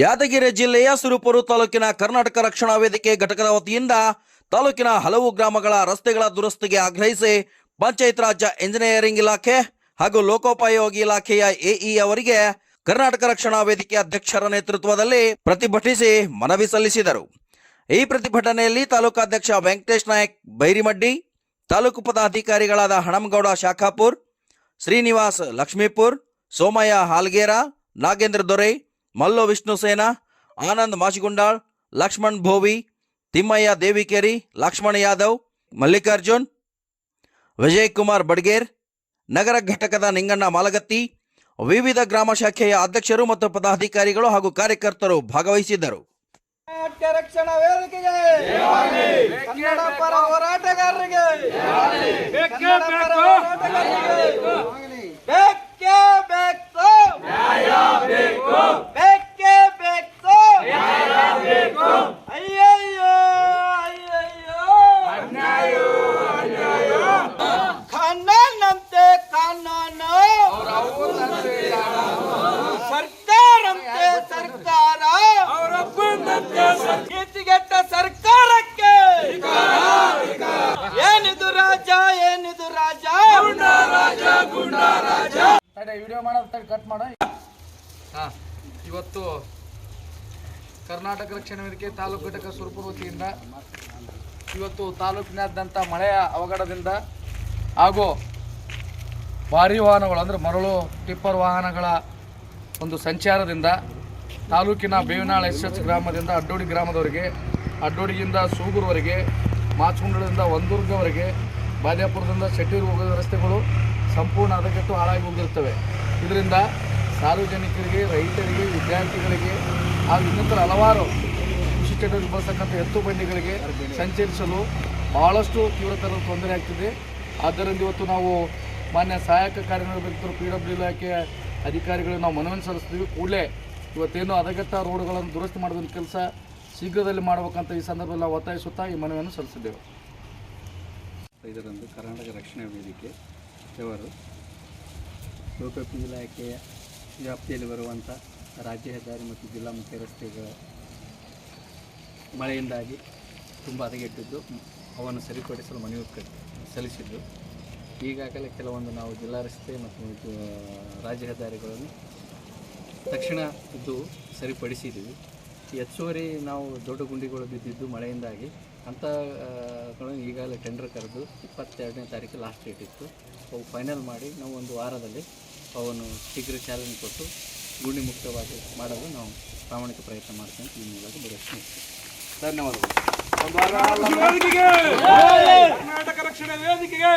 ಯಾದಗಿರಿ ಜಿಲ್ಲೆಯ ಸುರುಪುರು ತಾಲೂಕಿನ ಕರ್ನಾಟಕ ರಕ್ಷಣಾ ವೇದಿಕೆ ಘಟಕದ ವತಿಯಿಂದ ತಾಲೂಕಿನ ಹಲವು ಗ್ರಾಮಗಳ ರಸ್ತೆಗಳ ದುರಸ್ತಿಗೆ ಆಗ್ರಹಿಸಿ ಪಂಚಾಯತ್ ರಾಜ್ ಎಂಜಿನಿಯರಿಂಗ್ ಇಲಾಖೆ ಹಾಗೂ ಲೋಕೋಪಯೋಗಿ ಇಲಾಖೆಯ ಎಇ ಅವರಿಗೆ ಕರ್ನಾಟಕ ರಕ್ಷಣಾ ವೇದಿಕೆ ಅಧ್ಯಕ್ಷರ ನೇತೃತ್ವದಲ್ಲಿ ಪ್ರತಿಭಟಿಸಿ ಮನವಿ ಸಲ್ಲಿಸಿದರು. ಈ ಪ್ರತಿಭಟನೆಯಲ್ಲಿ ತಾಲೂಕಾಧ್ಯಕ್ಷ ವೆಂಕಟೇಶ್ ನಾಯಕ್ ಬೈರಿಮಡ್ಡಿ, ತಾಲೂಕು ಪದಾಧಿಕಾರಿಗಳಾದ ಹಣಮಗೌಡ ಶಾಖಾಪುರ್, ಶ್ರೀನಿವಾಸ್ ಲಕ್ಷ್ಮೀಪುರ್, ಸೋಮಯ್ಯ ಹಾಲ್ಗೇರ, ನಾಗೇಂದ್ರ ದೊರೆ ಮಲ್ಲು ವಿಷ್ಣುಸೇನ ಆನಂದ್ ಮಾಚಿಗುಂಡಾಳ್ ಲಕ್ಷ್ಮಣ್ ಭೋವಿ ತಿಮ್ಮಯ್ಯ ದೇವಿಕೇರಿ ಲಕ್ಷ್ಮಣ ಯಾದವ್ ಮಲ್ಲಿಕಾರ್ಜುನ್ ವಿಜಯ್ ಕುಮಾರ್ ಬಡ್ಗೇರ್ ನಗರ ಘಟಕದ ನಿಂಗಣ್ಣ ಮಾಲಗತ್ತಿ ವಿವಿಧ ಗ್ರಾಮ ಶಾಖೆಯ ಅಧ್ಯಕ್ಷರು ಮತ್ತು ಪದಾಧಿಕಾರಿಗಳು ಹಾಗೂ ಕಾರ್ಯಕರ್ತರು ಭಾಗವಹಿಸಿದ್ದರು. ಕರ್ನಾಟಕ ರಕ್ಷಣಾ ವೇದಿಕೆಗೆ ಕನ್ನಡ ಪರ ಹೋರಾಟಗಾರರಿಗೆ ವಿಡಿಯೋ ಮಾಡೋದು ಕಟ್ ಮಾಡ. ಇವತ್ತು ಕರ್ನಾಟಕ ರಕ್ಷಣಾ ವೇದಿಕೆ ತಾಲೂಕು ಘಟಕ ಸುರಪುರ ವತಿಯಿಂದ ಇವತ್ತು ತಾಲೂಕಿನಾದ್ಯಂತ ಮಳೆಯ ಅವಘಡದಿಂದ ಹಾಗೂ ಭಾರಿ ವಾಹನಗಳು, ಅಂದರೆ ಮರಳು, ಟಿಪ್ಪರ್ ವಾಹನಗಳ ಒಂದು ಸಂಚಾರದಿಂದ ತಾಲೂಕಿನ ಬೇವಿನಾಳ ಎಸ್ ಎಚ್ ಗ್ರಾಮದಿಂದ ಅಡ್ಡೋಡಿ ಗ್ರಾಮದವರೆಗೆ, ಅಡ್ಡೋಡಿಯಿಂದ ಸೂಗೂರುವರೆಗೆ, ಮಾಚಗುಂಡದಿಂದ ಒಂದುರ್ಗವರೆಗೆ ಬಾದ್ಯಾಪುರದಿಂದ ಶೆಟ್ಟೂರು ಹೋಗೋ ರಸ್ತೆಗಳು ಸಂಪೂರ್ಣ ಹದಗೆಟ್ಟು ಹಾಳಾಗಿ ಹೋಗಿರ್ತವೆ. ಇದರಿಂದ ಸಾರ್ವಜನಿಕರಿಗೆ, ರೈತರಿಗೆ, ವಿದ್ಯಾರ್ಥಿಗಳಿಗೆ ಹಾಗೂ ಇನ್ನಿತರ ಹಲವಾರು ಕೃಷಿ ಬಳಸ್ತಕ್ಕಂಥ ಎತ್ತು ಬಂಡಿಗಳಿಗೆ ಸಂಚರಿಸಲು ಬಹಳಷ್ಟು ತೀವ್ರತರ ತೊಂದರೆ ಆಗ್ತಿದೆ. ಆದ್ದರಿಂದ ಇವತ್ತು ನಾವು ಮಾನ್ಯ ಸಹಾಯಕ ಕಾರ್ಯನಿರ್ವಹಿಸಿದ್ರು ಪಿ ಡಬ್ಲ್ಯೂ ಇಲಾಖೆಯ ಅಧಿಕಾರಿಗಳಿಗೆ ನಾವು ಮನವಿ ಸಲ್ಲಿಸ್ತೀವಿ ಕೂಡಲೇ ಇವತ್ತೇನು ಅದಗತ್ತ ರೋಡ್ಗಳನ್ನು ದುರಸ್ತಿ ಮಾಡೋದನ್ನ ಕೆಲಸ ಶೀಘ್ರದಲ್ಲಿ ಮಾಡಬೇಕಂತ ಈ ಸಂದರ್ಭದಲ್ಲಿ ನಾವು ಒತ್ತಾಯಿಸುತ್ತಾ ಈ ಮನವಿಯನ್ನು ಸಲ್ಲಿಸಿದ್ದೇವೆ. ಇದರಂದು ಕರ್ನಾಟಕ ರಕ್ಷಣಾ ವೇದಿಕೆ ಇವರು ಲೋಕೋಪಯೋಗಿ ಇಲಾಖೆಯ ವ್ಯಾಪ್ತಿಯಲ್ಲಿ ಬರುವಂಥ ರಾಜ್ಯ ಹೆದ್ದಾರಿ ಮತ್ತು ಜಿಲ್ಲಾ ಮುಖ್ಯ ರಸ್ತೆಗಳ ಮಳೆಯಿಂದಾಗಿ ತುಂಬ ಹದಗೆಟ್ಟಿದ್ದು, ಅವನ್ನು ಸರಿಪಡಿಸಲು ಮನವಿ ಸಲ್ಲಿಸಿದ್ದು. ಈಗಾಗಲೇ ಕೆಲವೊಂದು ನಾವು ಜಿಲ್ಲಾ ರಸ್ತೆ ಮತ್ತು ರಾಜ್ಯ ಹೆದ್ದಾರಿಗಳನ್ನು ತಕ್ಷಣ ಇದು ಸರಿಪಡಿಸಿದ್ದೀವಿ. ಹೆಚ್ಚುವರಿ ನಾವು ದೊಡ್ಡ ಗುಂಡಿಗಳು ಬಿದ್ದಿದ್ದು ಮಳೆಯಿಂದಾಗಿ ಅಂಥಗಳನ್ನು ಈಗಾಗಲೇ ಟೆಂಡರ್ ಕರೆದು ಇಪ್ಪತ್ತೆರಡನೇ ತಾರೀಕು ಲಾಸ್ಟ್ ಡೇಟ್ ಇತ್ತು. ಅವು ಫೈನಲ್ ಮಾಡಿ ನಾವು ಒಂದು ವಾರದಲ್ಲಿ ಅವನ್ನು ಶೀಘ್ರ ಚಾಲನೆ ಕೊಟ್ಟು ಗುಂಡಿ ಮುಕ್ತವಾಗಿ ಮಾಡಲು ನಾವು ಪ್ರಾಮಾಣಿಕ ಪ್ರಯತ್ನ ಮಾಡ್ತೇನೆ ಈ ಮೂಲಕ ಬರುತ್ತೆ ಧನ್ಯವಾದಗಳು. ಕರ್ನಾಟಕ ರಕ್ಷಣಾ ವೇದಿಕೆಗೆ.